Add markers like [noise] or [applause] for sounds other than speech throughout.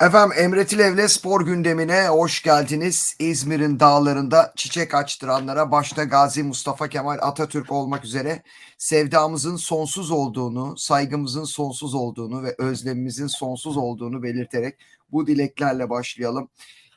Efendim Emre Tilev'le spor gündemine hoş geldiniz. İzmir'in dağlarında çiçek açtıranlara başta Gazi Mustafa Kemal Atatürk olmak üzere sevdamızın sonsuz olduğunu, saygımızın sonsuz olduğunu ve özlemimizin sonsuz olduğunu belirterek bu dileklerle başlayalım.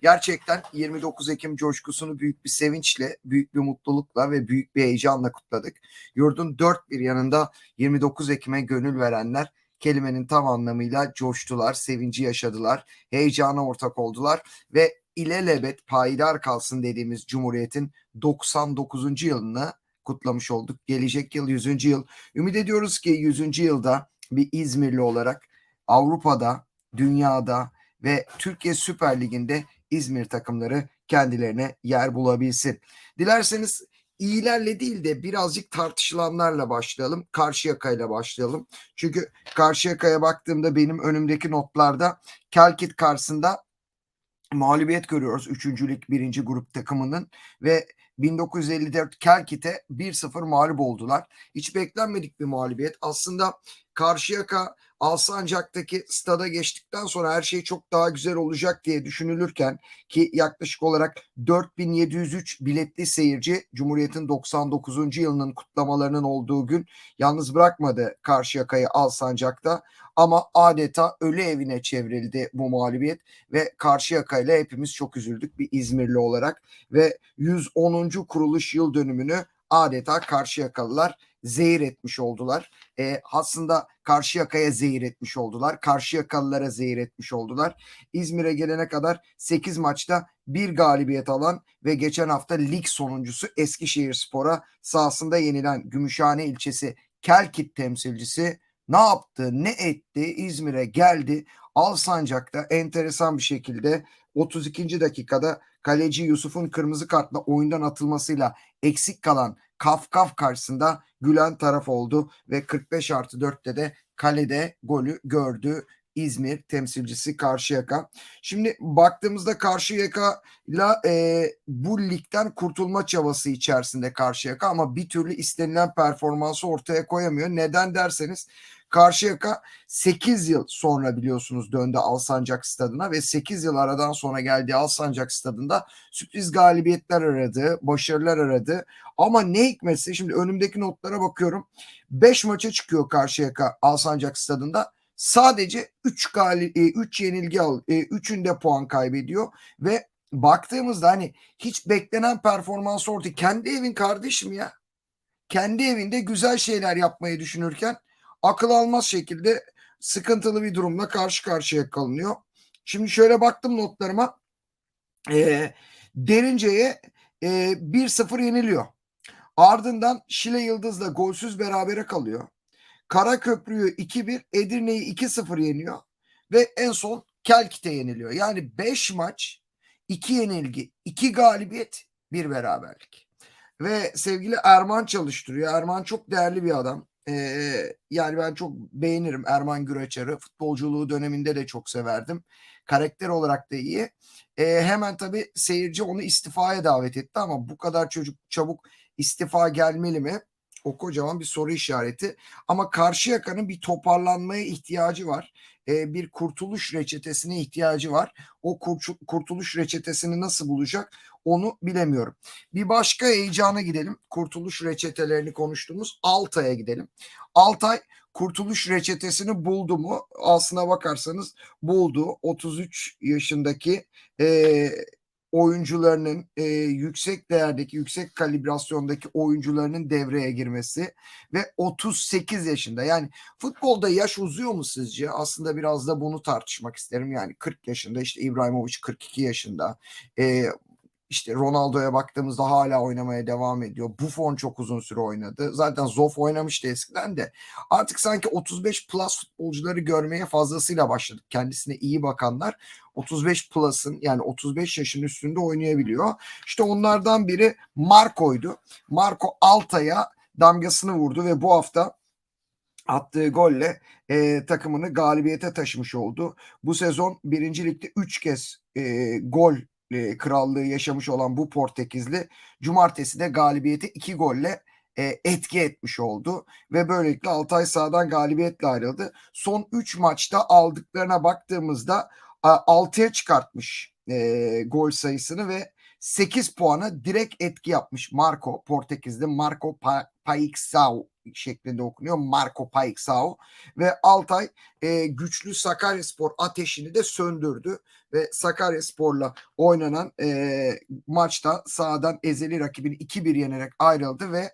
Gerçekten 29 Ekim coşkusunu büyük bir sevinçle, büyük bir mutlulukla ve büyük bir heyecanla kutladık. Yurdun dört bir yanında 29 Ekim'e gönül verenler kelimenin tam anlamıyla coştular, sevinci yaşadılar, heyecana ortak oldular ve ilelebet payidar kalsın dediğimiz Cumhuriyet'in 99. yılını kutlamış olduk. Gelecek yıl 100. yıl. Ümit ediyoruz ki 100. yılda bir İzmirli olarak Avrupa'da, dünyada ve Türkiye Süper Ligi'nde İzmir takımları kendilerine yer bulabilsin. Dilerseniz iyilerle değil de birazcık tartışılanlarla başlayalım. Karşıyaka'yla başlayalım. Çünkü Karşıyaka'ya baktığımda benim önümdeki notlarda Kelkit karşısında mağlubiyet görüyoruz. Üçüncülük birinci grup takımının ve 1954 Kelkit'e 1-0 mağlup oldular. Hiç beklenmedik bir mağlubiyet. Aslında Karşıyaka Alsancak'taki stada geçtikten sonra her şey çok daha güzel olacak diye düşünülürken ki yaklaşık olarak 4703 biletli seyirci Cumhuriyet'in 99. yılının kutlamalarının olduğu gün yalnız bırakmadı Karşıyaka'yı Alsancak'ta ama adeta ölü evine çevrildi bu mağlubiyet ve Karşıyaka ile hepimiz çok üzüldük bir İzmirli olarak ve 110. kuruluş yıl dönümünü adeta Karşıyakalılar zehir etmiş oldular. E, aslında Karşıyaka'ya zehir etmiş oldular. Karşıyakalılara zehir etmiş oldular. İzmir'e gelene kadar 8 maçta bir galibiyet alan ve geçen hafta lig sonuncusu Eskişehir Spor'a sahasında yenilen Gümüşhane ilçesi Kelkit temsilcisi ne yaptı, ne etti? İzmir'e geldi. Alsancak'ta enteresan bir şekilde 32. dakikada kaleci Yusuf'un kırmızı kartla oyundan atılmasıyla eksik kalan Kafkaf karşısında gülen taraf oldu ve 45 artı 4'te de kalede golü gördü. İzmir temsilcisi Karşıyaka. Şimdi baktığımızda Karşıyaka ile e, bu ligden kurtulma çabası içerisinde Karşıyaka ama bir türlü istenilen performansı ortaya koyamıyor. Neden derseniz Karşıyaka 8 yıl sonra biliyorsunuz döndü Alsancak stadına ve 8 yıl aradan sonra geldiği Alsancak stadında sürpriz galibiyetler aradı, başarılar aradı. Ama ne hikmetse şimdi önümdeki notlara bakıyorum. 5 maça çıkıyor Karşıyaka Alsancak stadında. Sadece 3 galip 3 yenilgi al 3'ünde puan kaybediyor ve baktığımızda hani hiç beklenen performans ortaya kendi evin kardeşim ya. Kendi evinde güzel şeyler yapmayı düşünürken akıl almaz şekilde sıkıntılı bir durumla karşı karşıya kalınıyor. Şimdi şöyle baktım notlarıma. E, Derince'ye e, 1-0 yeniliyor. Ardından Şile Yıldız'la golsüz berabere kalıyor. Karaköprü'yü 2-1, Edirne'yi 2-0 yeniyor. Ve en son Kelkit'e yeniliyor. Yani 5 maç, 2 yenilgi, 2 galibiyet, 1 beraberlik. Ve sevgili Erman çalıştırıyor. Erman çok değerli bir adam. Yani ben çok beğenirim Erman Güreçar'ı. Futbolculuğu döneminde de çok severdim. Karakter olarak da iyi. Ee, hemen tabii seyirci onu istifaya davet etti ama bu kadar çocuk çabuk istifa gelmeli mi? O kocaman bir soru işareti. Ama Karşıyaka'nın bir toparlanmaya ihtiyacı var. Ee, bir kurtuluş reçetesine ihtiyacı var. O kurtuluş reçetesini nasıl bulacak onu bilemiyorum. Bir başka heyecana gidelim. Kurtuluş reçetelerini konuştuğumuz Altay'a gidelim. Altay kurtuluş reçetesini buldu mu? Aslına bakarsanız buldu. 33 yaşındaki e, oyuncularının e, yüksek değerdeki, yüksek kalibrasyondaki oyuncularının devreye girmesi ve 38 yaşında. Yani futbolda yaş uzuyor mu sizce? Aslında biraz da bunu tartışmak isterim. Yani 40 yaşında işte İbrahimovic 42 yaşında. E, işte Ronaldo'ya baktığımızda hala oynamaya devam ediyor. Buffon çok uzun süre oynadı. Zaten Zoff oynamıştı eskiden de. Artık sanki 35 plus futbolcuları görmeye fazlasıyla başladık. Kendisine iyi bakanlar 35 plus'ın yani 35 yaşın üstünde oynayabiliyor. İşte onlardan biri Marco'ydu. Marco Altay'a damgasını vurdu ve bu hafta attığı golle e, takımını galibiyete taşımış oldu. Bu sezon birinci ligde 3 kez e, gol e, krallığı yaşamış olan bu Portekizli cumartesi de galibiyeti iki golle e, etki etmiş oldu ve böylelikle Altay sahadan galibiyetle ayrıldı. Son 3 maçta aldıklarına baktığımızda 6'ya çıkartmış e, gol sayısını ve 8 puana direkt etki yapmış Marco Portekiz'de Marco pa Paixão şeklinde okunuyor. Marco Paixão ve Altay e, güçlü Sakaryaspor ateşini de söndürdü ve Sakaryaspor'la oynanan e, maçta sahadan ezeli rakibini 2-1 yenerek ayrıldı ve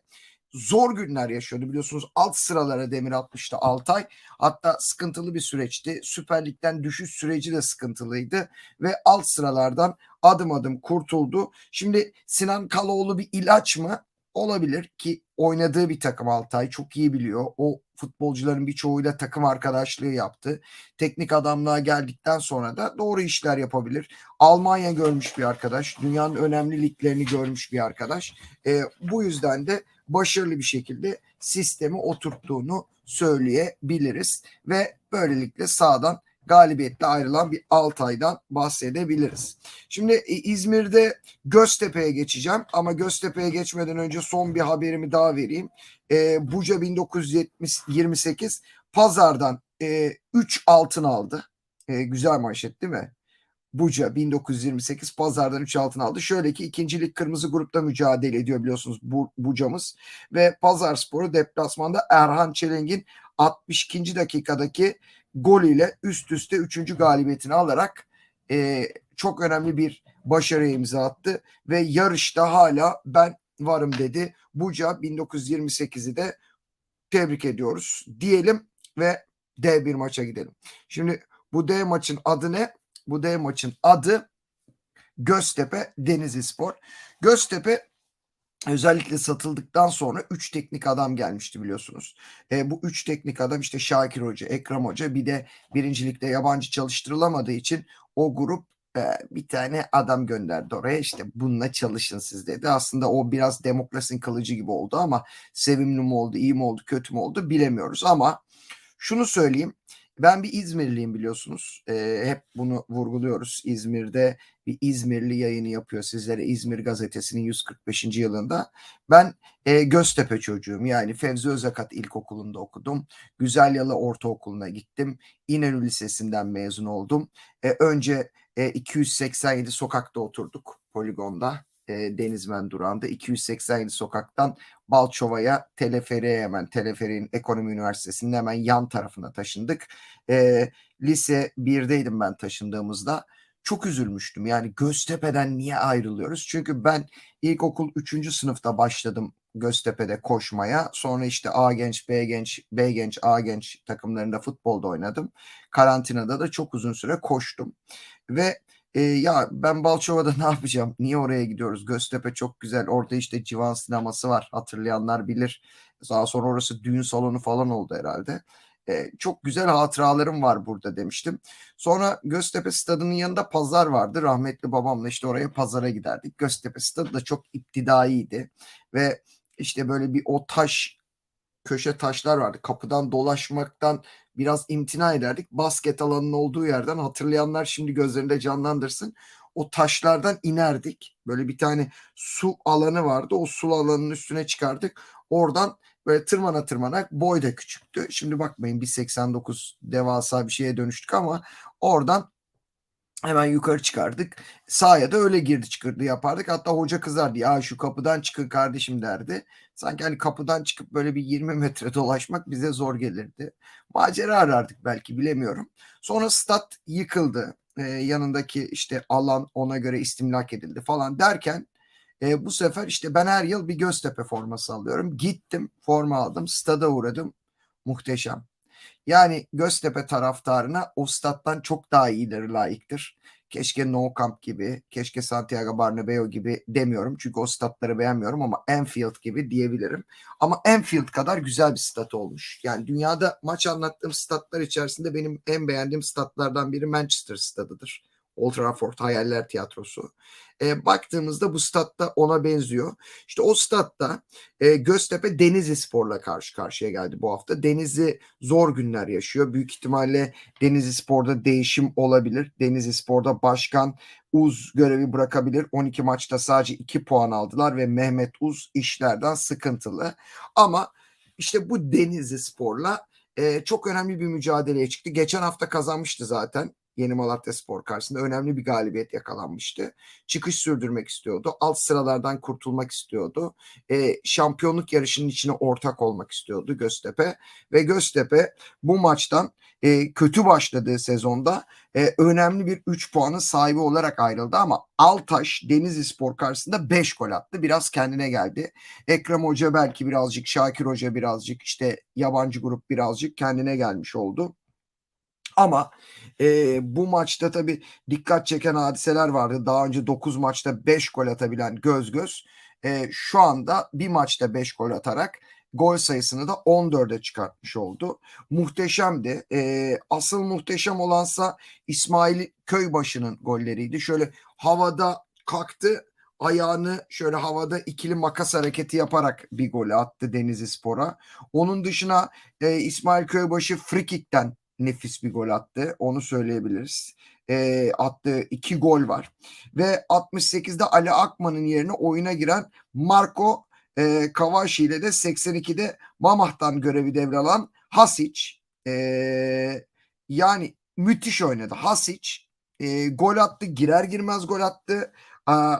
zor günler yaşıyordu. Biliyorsunuz alt sıralara demir atmıştı Altay. Hatta sıkıntılı bir süreçti. Süper Lig'den düşüş süreci de sıkıntılıydı ve alt sıralardan adım adım kurtuldu. Şimdi Sinan Kaloğlu bir ilaç mı olabilir ki oynadığı bir takım Altay çok iyi biliyor. O futbolcuların birçoğuyla takım arkadaşlığı yaptı. Teknik adamlığa geldikten sonra da doğru işler yapabilir. Almanya görmüş bir arkadaş dünyanın önemli liglerini görmüş bir arkadaş. E, bu yüzden de başarılı bir şekilde sistemi oturttuğunu söyleyebiliriz ve böylelikle sağdan galibiyetle ayrılan bir Altay'dan bahsedebiliriz. Şimdi e, İzmir'de Göztepe'ye geçeceğim ama Göztepe'ye geçmeden önce son bir haberimi daha vereyim. E, Buca 1928 pazardan 3 e, altın aldı. E, güzel manşet değil mi? Buca 1928 pazardan 3 altın aldı. Şöyle ki ikincilik kırmızı grupta mücadele ediyor biliyorsunuz bu, Buca'mız. Ve Pazar Sporu deplasmanda Erhan Çelenk'in 62. dakikadaki golüyle üst üste 3. galibiyetini alarak e, çok önemli bir başarıya imza attı. Ve yarışta hala ben varım dedi. Buca 1928'i de tebrik ediyoruz diyelim ve D1 maça gidelim. Şimdi bu D maçın adı ne? Bu D maçın adı Göztepe Denizli Spor. Göztepe özellikle satıldıktan sonra 3 teknik adam gelmişti biliyorsunuz. E, bu 3 teknik adam işte Şakir Hoca, Ekrem Hoca bir de birincilikte yabancı çalıştırılamadığı için o grup e, bir tane adam gönderdi oraya işte bununla çalışın siz dedi. Aslında o biraz demokrasinin kılıcı gibi oldu ama sevimli mi oldu, iyi mi oldu, kötü mü oldu bilemiyoruz ama şunu söyleyeyim. Ben bir İzmirliyim biliyorsunuz. E, hep bunu vurguluyoruz. İzmir'de bir İzmirli yayını yapıyor sizlere İzmir Gazetesi'nin 145. yılında. Ben e, Göztepe çocuğum. Yani Fevzi Özakat İlkokulu'nda okudum. Güzelyalı Ortaokulu'na gittim. İnönü Lisesi'nden mezun oldum. E, önce e, 287 sokakta oturduk poligonda e, Denizmen durağında 287 sokaktan Balçova'ya teleferiye hemen teleferiğin ekonomi üniversitesinin hemen yan tarafına taşındık. E, lise 1'deydim ben taşındığımızda. Çok üzülmüştüm. Yani Göztepe'den niye ayrılıyoruz? Çünkü ben ilkokul 3. sınıfta başladım Göztepe'de koşmaya. Sonra işte A genç, B genç, B genç, A genç takımlarında futbolda oynadım. Karantinada da çok uzun süre koştum. Ve e, ya ben Balçova'da [laughs] ne yapacağım? Niye oraya gidiyoruz? Göztepe çok güzel. Orada işte Civan sineması var. Hatırlayanlar bilir. Daha sonra orası düğün salonu falan oldu herhalde. E, çok güzel hatıralarım var burada demiştim. Sonra Göztepe stadının yanında pazar vardı. Rahmetli babamla işte oraya pazara giderdik. Göztepe stadı da çok iptidaiydi. Ve işte böyle bir o taş köşe taşlar vardı. Kapıdan dolaşmaktan biraz imtina ederdik. Basket alanının olduğu yerden hatırlayanlar şimdi gözlerinde canlandırsın. O taşlardan inerdik. Böyle bir tane su alanı vardı. O su alanının üstüne çıkardık. Oradan böyle tırmana tırmana boy da küçüktü. Şimdi bakmayın 1.89 devasa bir şeye dönüştük ama oradan hemen yukarı çıkardık. Sahaya da öyle girdi çıkırdı yapardık. Hatta hoca kızardı. Ya şu kapıdan çıkın kardeşim derdi. Sanki hani kapıdan çıkıp böyle bir 20 metre dolaşmak bize zor gelirdi. Macera arardık belki bilemiyorum. Sonra stat yıkıldı. Ee, yanındaki işte alan ona göre istimlak edildi falan derken e, bu sefer işte ben her yıl bir Göztepe forması alıyorum. Gittim forma aldım stada uğradım. Muhteşem. Yani Göztepe taraftarına o stat'tan çok daha iyileri layıktır. Keşke No Camp gibi, keşke Santiago Bernabeu gibi demiyorum. Çünkü o statları beğenmiyorum ama Anfield gibi diyebilirim. Ama Anfield kadar güzel bir stat olmuş. Yani dünyada maç anlattığım statlar içerisinde benim en beğendiğim statlardan biri Manchester stadıdır. Old Trafford Hayaller Tiyatrosu. E, baktığımızda bu statta ona benziyor. İşte o statta e, Göztepe Denizli Spor'la karşı karşıya geldi bu hafta. Denizli zor günler yaşıyor. Büyük ihtimalle Denizli Spor'da değişim olabilir. Denizli Spor'da başkan Uz görevi bırakabilir. 12 maçta sadece 2 puan aldılar ve Mehmet Uz işlerden sıkıntılı. Ama işte bu Denizli Spor'la e, çok önemli bir mücadeleye çıktı. Geçen hafta kazanmıştı zaten Yeni Malatya Spor karşısında önemli bir galibiyet yakalanmıştı. Çıkış sürdürmek istiyordu. Alt sıralardan kurtulmak istiyordu. E, şampiyonluk yarışının içine ortak olmak istiyordu Göztepe. Ve Göztepe bu maçtan e, kötü başladığı sezonda e, önemli bir 3 puanın sahibi olarak ayrıldı ama Altaş Denizli Spor karşısında 5 gol attı. Biraz kendine geldi. Ekrem Hoca belki birazcık, Şakir Hoca birazcık, işte yabancı grup birazcık kendine gelmiş oldu. Ama e, bu maçta tabii dikkat çeken hadiseler vardı. Daha önce 9 maçta 5 gol atabilen Göz Göz e, şu anda bir maçta 5 gol atarak gol sayısını da 14'e çıkartmış oldu. Muhteşemdi. E, asıl muhteşem olansa İsmail Köybaşı'nın golleriydi. Şöyle havada kalktı ayağını şöyle havada ikili makas hareketi yaparak bir gol attı Denizli Spor'a. Onun dışına e, İsmail Köybaşı frikikten nefis bir gol attı. Onu söyleyebiliriz. E, attığı iki gol var. Ve 68'de Ali Akman'ın yerine oyuna giren Marco e, Kavashi ile de 82'de Mamah'tan görevi devralan Hasic. E, yani müthiş oynadı. Hasic e, gol attı. Girer girmez gol attı.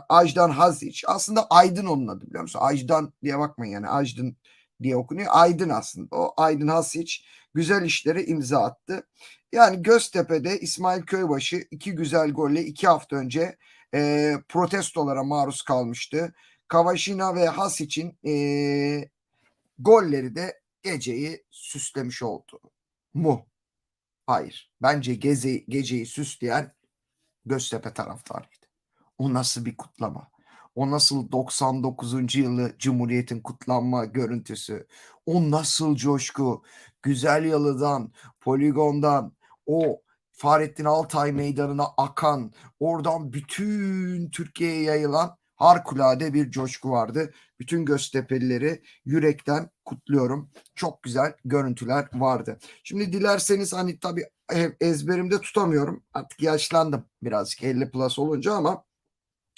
Ajdan Hasic. Aslında Aydın onun adı biliyor musun? Ajdan diye bakmayın yani. Ajdın diye okunuyor. Aydın aslında. O Aydın Hasic güzel işlere imza attı. Yani Göztepe'de İsmail Köybaşı iki güzel golle iki hafta önce e, protestolara maruz kalmıştı. Kavaşina ve Has için e, golleri de geceyi süslemiş oldu mu? Hayır. Bence geze, geceyi süsleyen Göztepe taraftarıydı. O nasıl bir kutlama? O nasıl 99. yılı Cumhuriyet'in kutlanma görüntüsü? O nasıl coşku? Güzel Yalı'dan, Poligon'dan, o Fahrettin Altay meydanına akan, oradan bütün Türkiye'ye yayılan harikulade bir coşku vardı. Bütün Göztepe'lileri yürekten kutluyorum. Çok güzel görüntüler vardı. Şimdi dilerseniz hani tabii ezberimde tutamıyorum. Artık yaşlandım birazcık 50 plus olunca ama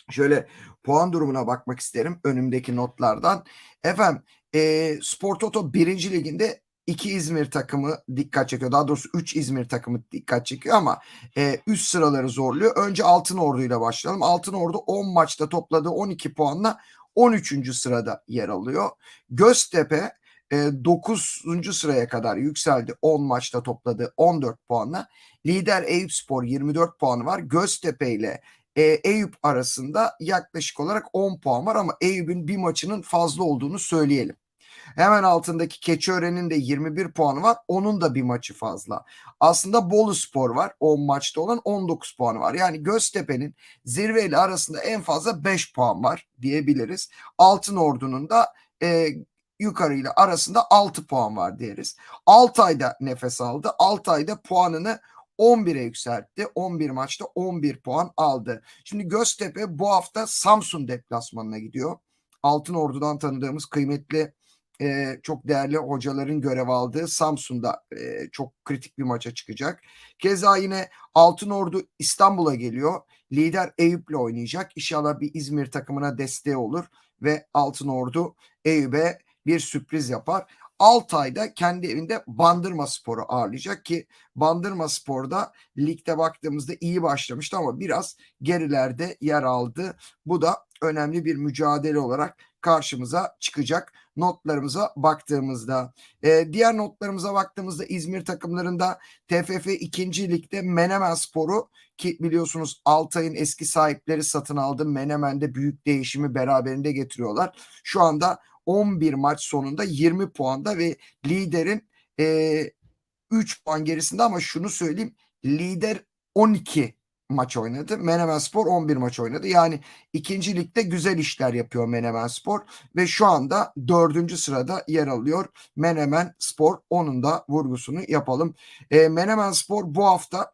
şöyle puan durumuna bakmak isterim önümdeki notlardan. Efendim e, Spor Toto 1. liginde iki İzmir takımı dikkat çekiyor. Daha doğrusu üç İzmir takımı dikkat çekiyor ama e, üst sıraları zorluyor. Önce Altın Ordu ile başlayalım. Altın Ordu 10 maçta topladığı 12 puanla 13. sırada yer alıyor. Göztepe e, 9. sıraya kadar yükseldi. 10 maçta topladığı 14 puanla. Lider Eyüp Spor 24 puanı var. Göztepe ile e, Eyüp arasında yaklaşık olarak 10 puan var ama Eyüp'ün bir maçının fazla olduğunu söyleyelim. Hemen altındaki Keçiören'in de 21 puanı var. Onun da bir maçı fazla. Aslında Bolu Spor var. 10 maçta olan 19 puanı var. Yani Göztepe'nin zirveyle arasında en fazla 5 puan var diyebiliriz. Altın Ordu'nun da e, yukarıyla arasında 6 puan var deriz. Altay'da nefes aldı. Altay'da puanını 11'e yükseltti. 11 maçta 11 puan aldı. Şimdi Göztepe bu hafta Samsun deplasmanına gidiyor. Altın Ordu'dan tanıdığımız kıymetli e, çok değerli hocaların görev aldığı Samsun'da e, çok kritik bir maça çıkacak. Keza yine Altın Ordu İstanbul'a geliyor. Lider Eyüp'le oynayacak. İnşallah bir İzmir takımına desteği olur ve Altın Ordu Eyüp'e bir sürpriz yapar. Altay'da kendi evinde Bandırma Spor'u ağırlayacak ki Bandırma Spor'da ligde baktığımızda iyi başlamıştı ama biraz gerilerde yer aldı. Bu da önemli bir mücadele olarak karşımıza çıkacak notlarımıza baktığımızda. E, diğer notlarımıza baktığımızda İzmir takımlarında TFF 2. Lig'de Menemen Sporu ki biliyorsunuz Altay'ın eski sahipleri satın aldı. Menemen'de büyük değişimi beraberinde getiriyorlar. Şu anda 11 maç sonunda 20 puanda ve liderin e, 3 puan gerisinde ama şunu söyleyeyim lider 12 maç oynadı. Menemen Spor 11 maç oynadı. Yani ikinci ligde güzel işler yapıyor Menemen Spor ve şu anda dördüncü sırada yer alıyor Menemen Spor. Onun da vurgusunu yapalım. E, Menemen Spor bu hafta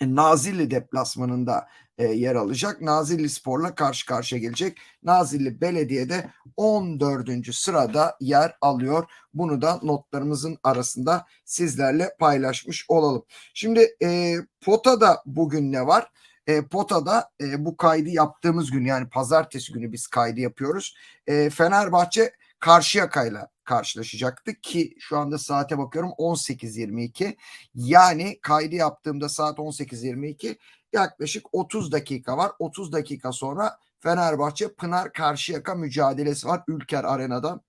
Nazilli deplasmanında e, yer alacak. Nazilli Spor'la karşı karşıya gelecek. Nazilli Belediye'de 14. sırada yer alıyor. Bunu da notlarımızın arasında sizlerle paylaşmış olalım. Şimdi e, Pota'da bugün ne var? E, Pota'da e, bu kaydı yaptığımız gün yani pazartesi günü biz kaydı yapıyoruz. E, Fenerbahçe Karşıyaka'yla karşılaşacaktı ki şu anda saate bakıyorum 18.22. Yani kaydı yaptığımda saat 18.22 yaklaşık 30 dakika var. 30 dakika sonra Fenerbahçe Pınar Karşıyaka mücadelesi var Ülker Arena'da.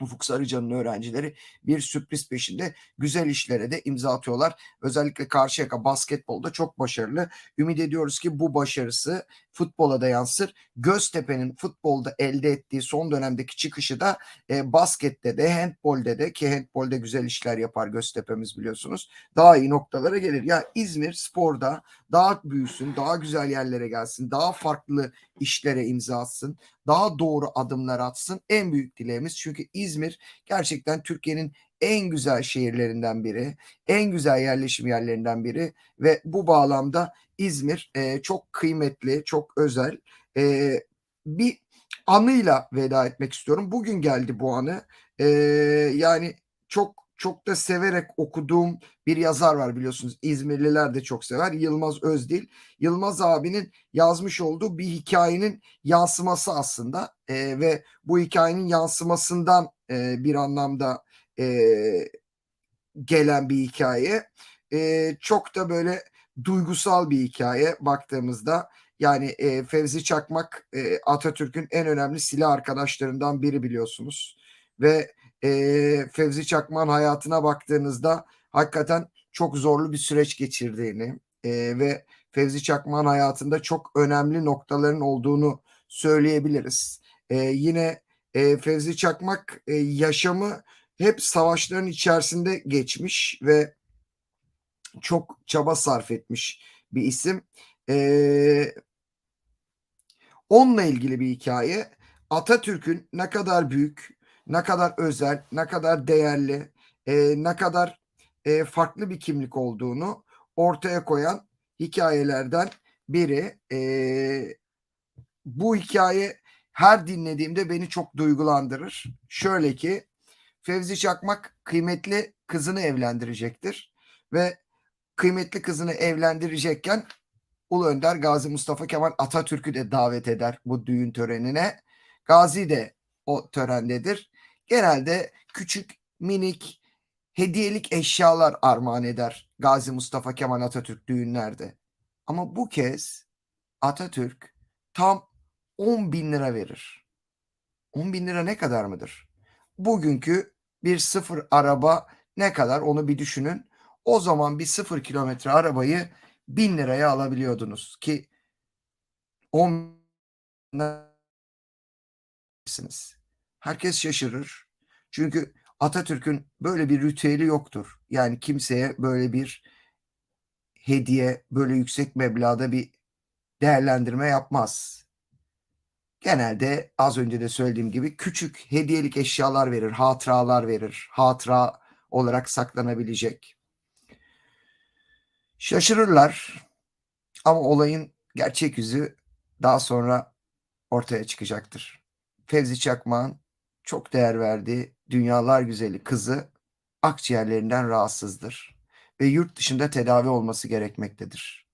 Ufuk Sarıcan'ın öğrencileri bir sürpriz peşinde güzel işlere de imza atıyorlar. Özellikle Karşıyaka basketbolda çok başarılı. Ümit ediyoruz ki bu başarısı futbola da yansır. Göztepe'nin futbolda elde ettiği son dönemdeki çıkışı da e, baskette de handbolde de ki handbolde güzel işler yapar Göztepe'miz biliyorsunuz. Daha iyi noktalara gelir. Ya İzmir sporda daha büyüsün, daha güzel yerlere gelsin, daha farklı işlere imza atsın, daha doğru adımlar atsın. En büyük dileğimiz çünkü İzmir gerçekten Türkiye'nin en güzel şehirlerinden biri, en güzel yerleşim yerlerinden biri ve bu bağlamda İzmir e, çok kıymetli, çok özel e, bir anıyla veda etmek istiyorum. Bugün geldi bu anı. E, yani çok çok da severek okuduğum bir yazar var biliyorsunuz. İzmirliler de çok sever. Yılmaz Özdil. Yılmaz abinin yazmış olduğu bir hikayenin yansıması aslında e, ve bu hikayenin yansımasından e, bir anlamda e, gelen bir hikaye. E, çok da böyle duygusal bir hikaye baktığımızda. Yani e, Fevzi Çakmak e, Atatürk'ün en önemli silah arkadaşlarından biri biliyorsunuz. Ve e, Fevzi Çakmak'ın hayatına baktığınızda hakikaten çok zorlu bir süreç geçirdiğini e, ve Fevzi Çakmak'ın hayatında çok önemli noktaların olduğunu söyleyebiliriz. E, yine e, Fevzi Çakmak e, yaşamı hep savaşların içerisinde geçmiş ve çok çaba sarf etmiş bir isim. Ee, onunla ilgili bir hikaye. Atatürk'ün ne kadar büyük, ne kadar özel, ne kadar değerli, e, ne kadar e, farklı bir kimlik olduğunu ortaya koyan hikayelerden biri. E, bu hikaye her dinlediğimde beni çok duygulandırır. Şöyle ki Fevzi Çakmak kıymetli kızını evlendirecektir ve kıymetli kızını evlendirecekken Ulu Önder Gazi Mustafa Kemal Atatürk'ü de davet eder bu düğün törenine. Gazi de o törendedir. Genelde küçük, minik, hediyelik eşyalar armağan eder Gazi Mustafa Kemal Atatürk düğünlerde. Ama bu kez Atatürk tam 10 bin lira verir. 10 bin lira ne kadar mıdır? Bugünkü bir sıfır araba ne kadar onu bir düşünün. O zaman bir sıfır kilometre arabayı bin liraya alabiliyordunuz ki 10 Herkes şaşırır. Çünkü Atatürk'ün böyle bir ritüeli yoktur. Yani kimseye böyle bir hediye, böyle yüksek meblağda bir değerlendirme yapmaz. Genelde az önce de söylediğim gibi küçük hediyelik eşyalar verir, hatıralar verir. Hatıra olarak saklanabilecek. Şaşırırlar ama olayın gerçek yüzü daha sonra ortaya çıkacaktır. Fevzi Çakmak'ın çok değer verdiği dünyalar güzeli kızı akciğerlerinden rahatsızdır ve yurt dışında tedavi olması gerekmektedir.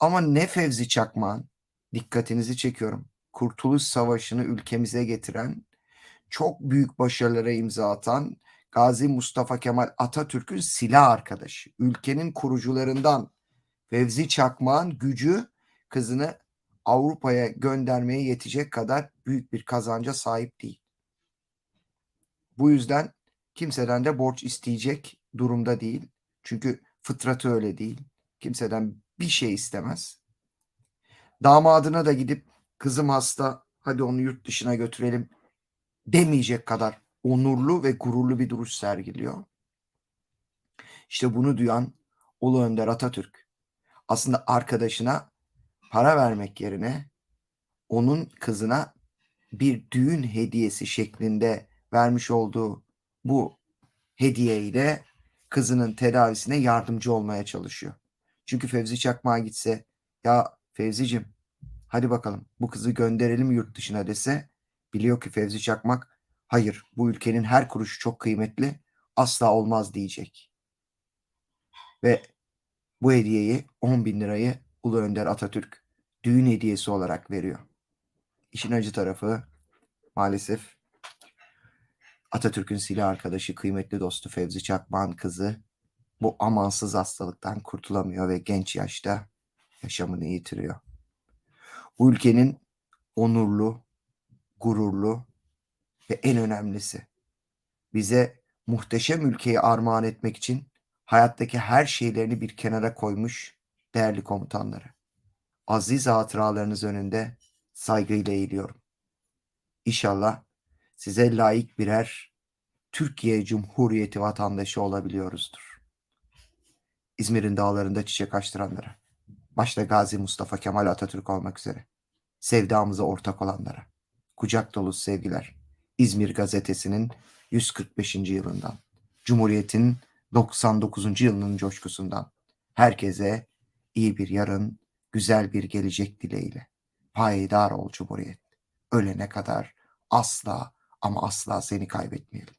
Ama ne Fevzi Çakmak'ın dikkatinizi çekiyorum. Kurtuluş Savaşı'nı ülkemize getiren, çok büyük başarılara imza atan Gazi Mustafa Kemal Atatürk'ün silah arkadaşı, ülkenin kurucularından Fevzi Çakmak'ın gücü kızını Avrupa'ya göndermeye yetecek kadar büyük bir kazanca sahip değil. Bu yüzden kimseden de borç isteyecek durumda değil. Çünkü fıtratı öyle değil. Kimseden bir şey istemez. Damadına da gidip kızım hasta hadi onu yurt dışına götürelim demeyecek kadar onurlu ve gururlu bir duruş sergiliyor. İşte bunu duyan Ulu Önder Atatürk aslında arkadaşına para vermek yerine onun kızına bir düğün hediyesi şeklinde vermiş olduğu bu hediye ile kızının tedavisine yardımcı olmaya çalışıyor. Çünkü Fevzi Çakmak'a gitse ya Fevzicim hadi bakalım bu kızı gönderelim yurt dışına dese biliyor ki Fevzi Çakmak hayır bu ülkenin her kuruşu çok kıymetli asla olmaz diyecek. Ve bu hediyeyi 10 bin lirayı Ulu Önder Atatürk düğün hediyesi olarak veriyor. İşin acı tarafı maalesef Atatürk'ün silah arkadaşı, kıymetli dostu Fevzi Çakmak'ın kızı bu amansız hastalıktan kurtulamıyor ve genç yaşta yaşamını yitiriyor. Bu ülkenin onurlu, gururlu ve en önemlisi bize muhteşem ülkeyi armağan etmek için hayattaki her şeylerini bir kenara koymuş değerli komutanları. Aziz hatıralarınız önünde saygıyla eğiliyorum. İnşallah size layık birer Türkiye Cumhuriyeti vatandaşı olabiliyoruzdur. İzmir'in dağlarında çiçek açtıranlara, başta Gazi Mustafa Kemal Atatürk olmak üzere, sevdamıza ortak olanlara, kucak dolusu sevgiler. İzmir Gazetesi'nin 145. yılından, Cumhuriyet'in 99. yılının coşkusundan, herkese iyi bir yarın, güzel bir gelecek dileğiyle. Payidar ol Cumhuriyet. Ölene kadar asla ama asla seni kaybetmeyelim.